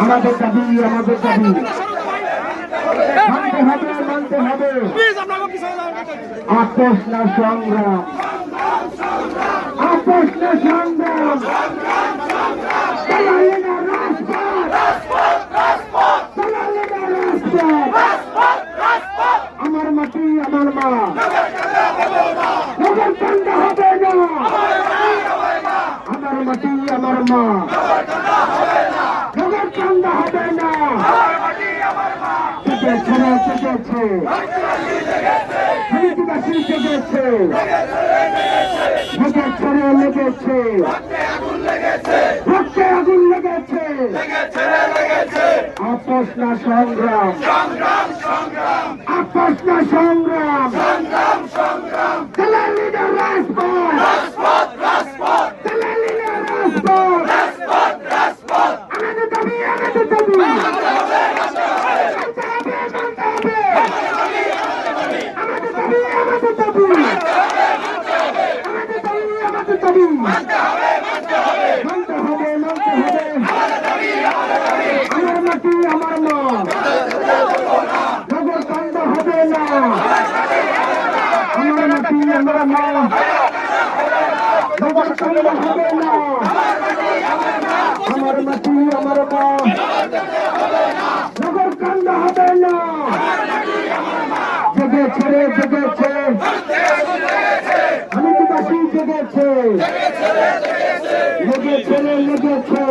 আমাদের দাবি আমাদের দাবি মানতে হবে মানতে হবে আপোষ না সংগ্রাম আপোষ না সংগ্রাম চালালে না রাজপথ চালালে না রাজপথ আমার মাটি আমার মা নগর বন্ধ হবে না আমার মাটি আমার মা বন্ধ হবে না রে জেগেছে হামিদিবাসী জেগেছে লেগেছে রে লেগেছে রক্তে আগুন লেগেছে আপোষ না সংগ্রাম আপোষ সংগ্রাম দালালি না রাজপথ দালালি না রাজপথ আমাদের দাবি আমাদের দাবি মানতে হবে মানতে হবে আমাদের দাবি আমাদের দাবি আমাদের দাবি আমাদের দাবি মানতে হবে মানতে হবে। আমার মাটি, আমার নগর কান্দ হবে না। আমার মাটি, আমার নগর কান্দ হবে না। আমার মাটি, আমার নগর কান্দ হবে না। জেগেছে রে জেগেছে লেগেছে। লেগেছে লেগেছে?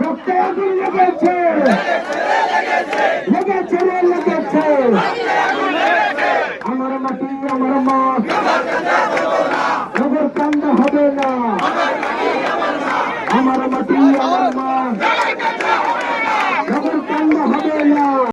রক্তে আগুন লেগেছে। লেগেছে লেগেছে? আমার মাটি আমার মা